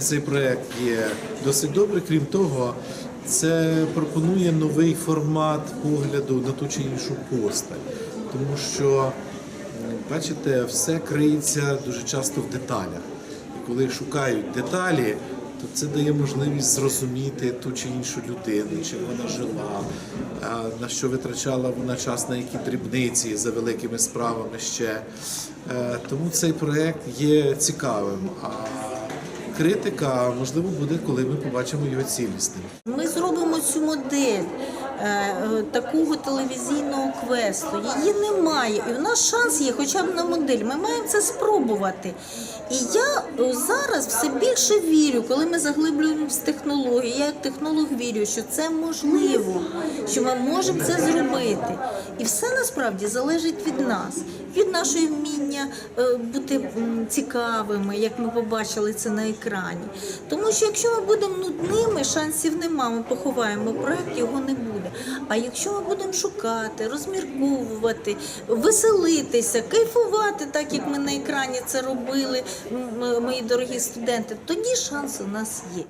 Цей проект є досить добрий. Крім того, це пропонує новий формат погляду на ту чи іншу постать, тому що бачите, все криється дуже часто в деталях. І коли шукають деталі, то це дає можливість зрозуміти ту чи іншу людину, чим вона жила, на що витрачала вона час, на які дрібниці за великими справами ще. Е, Тому цей проект є цікавим. Критика можливо буде, коли ми побачимо його цілісним. Ми зробимо цю модель такого телевізійного квесту. Її немає, і в нас шанс є хоча б на модель. Ми маємо це спробувати. І я е, зараз все більше вірю, коли ми заглиблюємося в технології. Я як технолог вірю, що це можливо, що ми можемо це зробити. І все насправді залежить від нас, від нашого вміння е, бути цікавими, як ми побачили це на екрані. Тому що якщо ми будемо нудними, шансів нема. Ми поховаємо проект, його не буде. А якщо ми будемо шукати, розмірковувати, веселитися, кайфувати, так як ми на екрані це робили, мої дорогі студенти, тоді шанс у нас є.